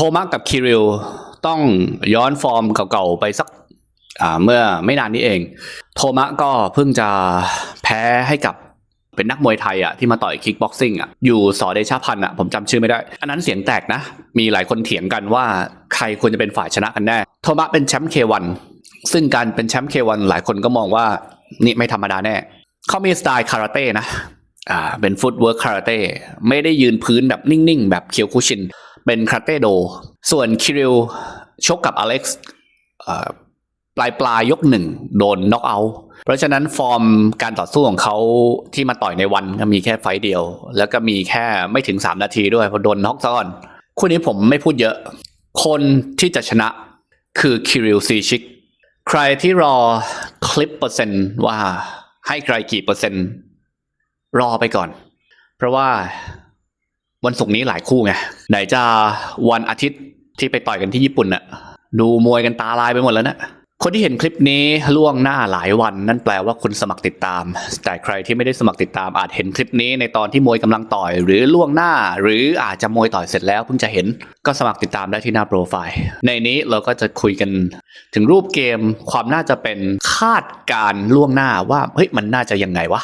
โทมัสกับคิริลต้องย้อนฟอร์มเก่าๆไปสักเมื่อไม่นานนี้เอง โทมัสก็เพิ่งจะแพ้ให้กับเป็นนักมวยไทยอะที่มาต่อยคิกบ็อกซิ่งอะอยู่สอเดชาพันธ์อะผมจำชื่อไม่ได้ อันนั้นเสียงแตกนะ มีหลายคนเถียงกันว่าใครควรจะเป็นฝ่ายชนะกันแน่ โทมัสเป็นแชมป์เควันซึ่งการเป็นแชมป์เควันหลายคนก็มองว่านี่ไม่ธรรมดาแน่ เขามีสไตล์คาราเต้นะอ่าเป็นฟุตเวิร์คคาราเต้ไม่ได้ยืนพื้นแบบนิ่งๆ แบบเคียวคุชิน เป็นคาราเตโด ส่วนคิริลชกกับอเล็กซ์ปลายปลายยกหนึ่งโดนน็อกเอาท์เพราะฉะนั้นฟอร์มการต่อสู้ของเขาที่มาต่อยในวันก็มีแค่ไฟเดียว แล้วก็มีแค่ไม่ถึง 3 นาทีด้วยเพราะโดนน็อกซะก่อน คู่นี้ผมไม่พูดเยอะ คนที่จะชนะคือคิริลซีชิก ใครที่รอคลิปเปอร์เซ็นต์ว่าให้ใครกี่เปอร์เซ็นต์ รอไปก่อน เพราะว่า วันศุกร์นี้หลายคู่ไงไหนจะวันอาทิตย์ที่ไปต่อยกันที่ญี่ปุ่นน่ะ ดูมวยกันตาลายไปหมดแล้วนะคนที่เห็นคลิปนี้ล่วงหน้าหลายวันนั่นแปลว่าคุณสมัครติดตาม แต่ใครที่ไม่ได้สมัครติดตามอาจเห็นคลิปนี้ในตอนที่มวยกำลังต่อย หรือล่วงหน้า หรืออาจจะมวยต่อยเสร็จแล้วเพิ่งจะเห็นก็สมัครติดตามได้ที่หน้าโปรไฟล์ ในนี้เราก็จะคุยกัน ถึงรูปเกมความน่าจะเป็นคาดการล่วงหน้าว่าเฮ้ยมันน่าจะยังไงวะ